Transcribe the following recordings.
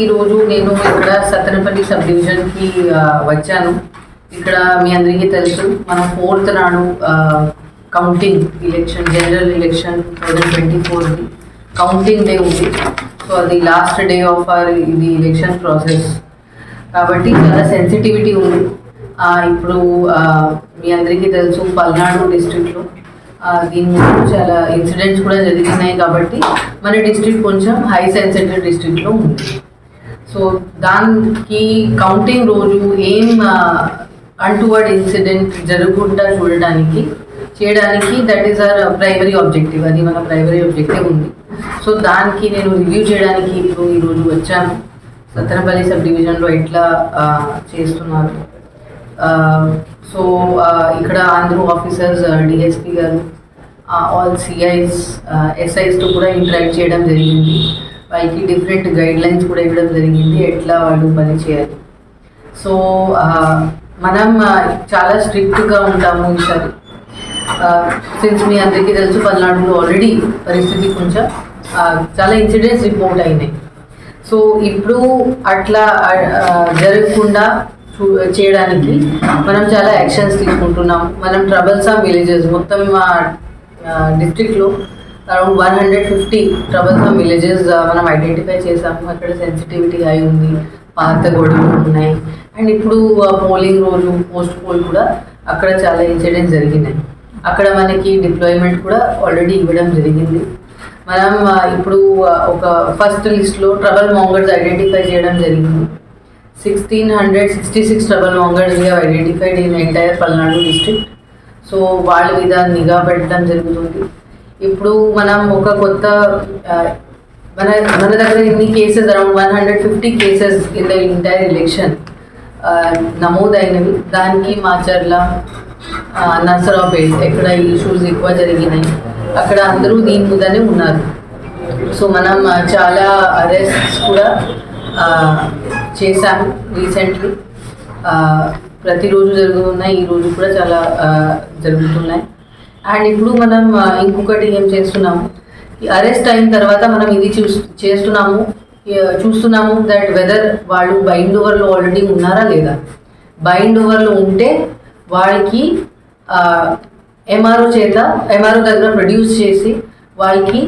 ఈ రోజు నేను ఇక్కడ సత్తనపల్లి సబ్ డివిజన్కి వచ్చాను. ఇక్కడ మీ అందరికీ తెలుసు మన ఫోర్త్ నాడు counting election general election two thousand twenty fourth counting day ఉంది. సో అది లాస్ట్ డే ఆఫ్ అవర్ ఇది ఎలక్షన్ ప్రాసెస్ కాబట్టి చాలా సెన్సిటివిటీ ఉంది. ఇప్పుడు మీ అందరికీ తెలుసు పల్నాడు డిస్ట్రిక్ట్లో దీని ముందు చాలా ఇన్సిడెంట్స్ కూడా జరిగినాయి కాబట్టి మన డిస్ట్రిక్ట్ కొంచెం హై సెన్సిటివ్ డిస్ట్రిక్ట్లో ఉంది. సో దానికి కౌంటింగ్ రోజు ఏం అంటువర్డ్ ఇన్సిడెంట్ జరగకుండా చూడడానికి? చేయడానికి that is our primary objective అది మన ప్రైమరీ ఆబ్జెక్టివ్ ఉంది. సో దానికి నేను రివ్యూ చేయడానికి ఇప్పుడు ఈరోజు వచ్చాను. సత్తనపల్లి సబ్ డివిజన్లో ఎట్లా చేస్తున్నారు? సో ఇక్కడ అందరూ ఆఫీసర్స్ డిఎస్పీ గారు ఆల్ సిఐస్ ఎస్ఐస్తో కూడా ఇంటరాక్ట్ చేయడం జరిగింది. వాళ్ళకి డిఫరెంట్ గైడ్ లైన్స్ కూడా ఇవ్వడం జరిగింది. ఎట్లా వాళ్ళు పని చేయాలి. సో మనం చాలా స్ట్రిక్ట్గా ఉంటాము ఈసారి. సిన్స్ మీ అందరికీ తెలుసు పల్నాడులో ఆల్రెడీ పరిస్థితి కొంచెం చాలా ఇన్సిడెంట్స్ రిపోర్ట్ అయినాయి. సో ఇప్పుడు అట్లా జరగకుండా చూ చేయడానికి మనం చాలా యాక్షన్స్ తీసుకుంటున్నాం. మనం ట్రబల్సమ్ విలేజెస్ మొత్తం మా డిస్ట్రిక్ట్లో around one hundred fifty troublesome villages మనం ఐడెంటిఫై చేసాము అక్కడ సెన్సిటివిటీ అయి ఉంది. పాత గొడవలు ఉన్నాయి. అండ్ ఇప్పుడు పోలింగ్ రోజు పోస్ట్ పోల్ కూడా అక్కడ చాలా ఇన్సిడెంట్స్ జరిగినాయి. అక్కడ మనకి డిప్లాయ్మెంట్ కూడా ఆల్రెడీ ఇవ్వడం జరిగింది. మనం ఇప్పుడు ఒక ఫస్ట్ లిస్ట్లో ట్రబల్ మాంగర్స్ ఐడెంటిఫై చేయడం జరిగింది. Sixteen hundred sixty six trouble mongers identified in entire Palnadu district so వాళ్ళ మీద నిఘా పెట్టడం జరుగుతుంది. ఇప్పుడు మనం ఒక కొత్త మన మన దగ్గర ఇన్ని cases around one hundred fifty cases in the entire election నమోదైనవి. దానికి మాచర్ల ఆ, నర్సరావుపేట్ ఎక్కడ ఇష్యూస్ ఎక్కువ జరిగినాయి. అక్కడ అందరూ దీని మీదనే ఉన్నారు. సో మనం చాలా అరెస్ట్స్ కూడా చేశాము రీసెంట్లీ ప్రతిరోజు జరుగుతున్నాయి ఈ రోజు కూడా చాలా జరుగుతున్నాయి. అండ్ ఇప్పుడు మనం ఇంకొకటి ఏం చేస్తున్నాము? అరెస్ట్ అయిన తర్వాత మనం ఇది చూ చేస్తున్నాము చూస్తున్నాము దట్ వెదర్ వాళ్ళు బైండ్ ఓవర్లో ఆల్రెడీ ఉన్నారా లేదా? బైండ్ ఓవర్లో ఉంటే వాళ్ళకి ఎంఆర్ఓ చేత ఎంఆర్ఓ దగ్గర ప్రొడ్యూస్ చేసి వాళ్ళకి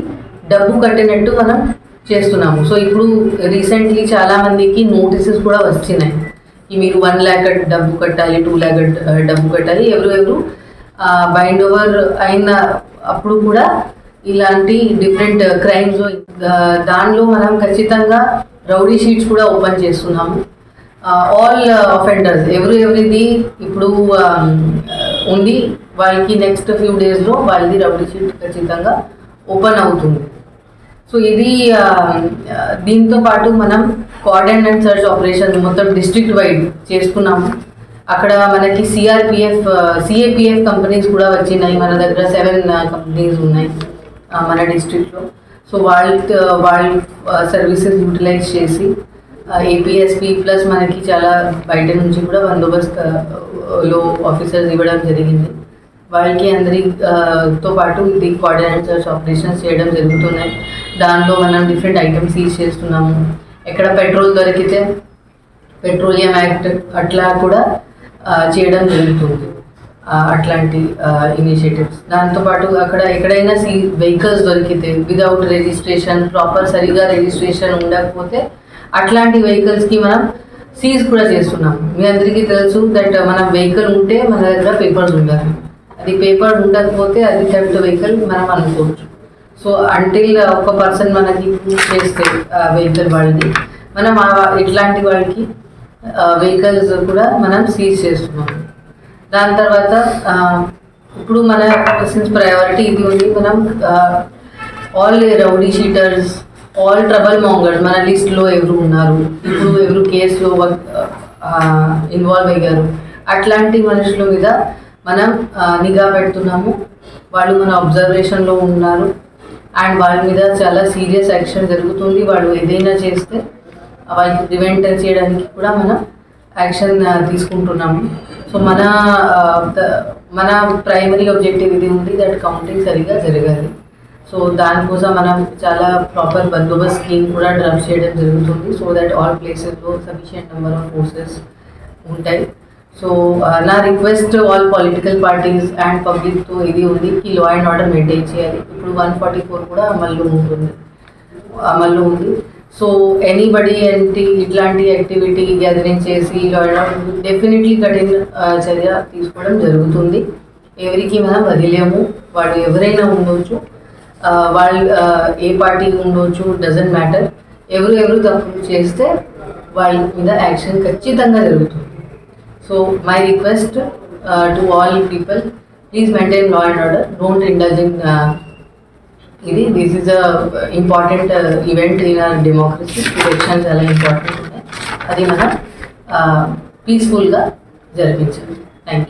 డబ్బు కట్టినట్టు మనం చేస్తున్నాము. సో ఇప్పుడు రీసెంట్లీ చాలామందికి నోటీసెస్ కూడా వచ్చినాయి. ఈ మీరు వన్ ల్యాక్ డబ్బు కట్టాలి టూ ల్యాక్ డబ్బు కట్టాలి ఎవరు ఎవరు బైండ్ ఓవర్ అయిన అప్పుడు కూడా ఇలాంటి డిఫరెంట్ క్రైమ్స్ దానిలో మనం ఖచ్చితంగా రౌడీ షీట్స్ కూడా ఓపెన్ చేస్తున్నాము. ఆల్ అఫెండర్స్ ఎవరు ఎవరిది ఇప్పుడు ఉంది వాళ్ళకి నెక్స్ట్ ఫ్యూ డేస్లో వాళ్ళది రౌడీ షీట్ ఖచ్చితంగా ఓపెన్ అవుతుంది. సో ఇది దీంతో పాటు మనం కోఆర్డినేట్ అండ్ సర్చ్ ఆపరేషన్ మొత్తం డిస్ట్రిక్ట్ వైడ్ చేసుకున్నాము అక్కడ మనకి సిఆర్పిఎఫ్ సిఏపిఎఫ్ కంపెనీస్ కూడా వచ్చినాయి. మన దగ్గర సెవెన్ కంపెనీస్ ఉన్నాయి మన డిస్ట్రిక్ట్లో సో వాళ్ళ వాళ్ళ సర్వీసెస్ యూటిలైజ్ చేసి ఏపీఎస్పి ప్లస్ మనకి చాలా బయట నుంచి కూడా బందోబస్తు లో ఆఫీసర్స్ ఇవ్వడం జరిగింది. వాళ్ళకి అందరితో పాటు ఇది కోఆర్డినేట్ సర్చ్ ఆపరేషన్స్ చేయడం జరుగుతున్నాయి. దానిలో మనం డిఫరెంట్ ఐటమ్స్ యూజ్ చేస్తున్నాము. ఎక్కడ పెట్రోల్ దొరికితే పెట్రోలియం యాక్ట్ అట్లా కూడా చేయడం జరుగుతుంది. అట్లాంటి ఇనిషియేటివ్స్ దాంతోపాటు అక్కడ ఎక్కడైనా సీ వెహికల్స్ దొరికితే విదౌట్ రిజిస్ట్రేషన్ ప్రాపర్ సరిగా రిజిస్ట్రేషన్ ఉండకపోతే అట్లాంటి వెహికల్స్కి మనం సీజ్ కూడా చేస్తున్నాం. మీ అందరికీ తెలుసు దట్ మన వెహికల్ ఉంటే మన దగ్గర పేపర్స్ ఉండాలి. అది పేపర్ ఉండకపోతే అది థెఫ్ట్ వెహికల్ మనం అనుకోవచ్చు. సో అంటిల్ ఒక పర్సన్ మనకి ప్రూవ్ చేస్తే వెహికల్ వాళ్ళని మనం ఇట్లాంటి వాళ్ళకి వెహికల్స్ కూడా మనం సీజ్ చేస్తున్నాం. దాని తర్వాత ఇప్పుడు మన సిన్స్ ప్రయారిటీ ఇది ఉంది మనం all rowdy sheeters all trouble mongers మన లిస్ట్లో ఎవరు ఉన్నారు? ఇప్పుడు ఎవరు కేసులో ఇన్వాల్వ్ అయ్యారు? అట్లాంటి మనుషుల మీద మనం నిఘా పెడుతున్నాము. వాళ్ళు మన అబ్జర్వేషన్లో ఉన్నారు. అండ్ వాళ్ళ మీద చాలా సీరియస్ యాక్షన్ జరుగుతుంది. వాళ్ళు ఏదైనా చేస్తే వాళ్ళకి ప్రివెంట్ చేయడానికి కూడా మనం యాక్షన్ తీసుకుంటున్నాము. సో మన మన ప్రైమరీ ఆబ్జెక్టివ్ ఇది ఉంది దట్ కౌంటింగ్ సరిగా జరగాలి సో దానికోసం మనం చాలా ప్రాపర్ బందోబస్త్ స్కీమ్ కూడా డ్రాఫ్ట్ చేయడం జరుగుతుంది. సో దట్ ఆల్ ప్లేసెస్లో సఫిషియంట్ నెంబర్ ఆఫ్ ఫోర్సెస్ ఉంటాయి. సో నా request all political parties and పబ్లిక్తో ఇది ఉంది కి లా అండ్ ఆర్డర్ మెయింటైన్ చేయాలి. ఇప్పుడు వన్ ఫార్టీ ఫోర్ కూడా అమల్లో ఉంటుంది. అమల్లో ఉంది. సో ఎనీబడి ఏంటి ఇట్లాంటి యాక్టివిటీ గ్యాదరింగ్ చేసి లా డెఫినెట్లీ కఠిన చర్య తీసుకోవడం జరుగుతుంది. ఎవరికి మనం వదిలేము. వాళ్ళు ఎవరైనా ఉండొచ్చు. వాళ్ళు ఏ పార్టీ ఉండొచ్చు డజంట్ మ్యాటర్ ఎవరు ఎవరు తప్పులు చేస్తే వాళ్ళ మీద యాక్షన్ ఖచ్చితంగా జరుగుతుంది. So my request to all people please maintain law and order don't indulge in ఇది this is a important event in our democracy election చాలా ఇంపార్టెంట్ ఉంటాయి అది మనం పీస్ఫుల్గా జరిపించాలి. Thank you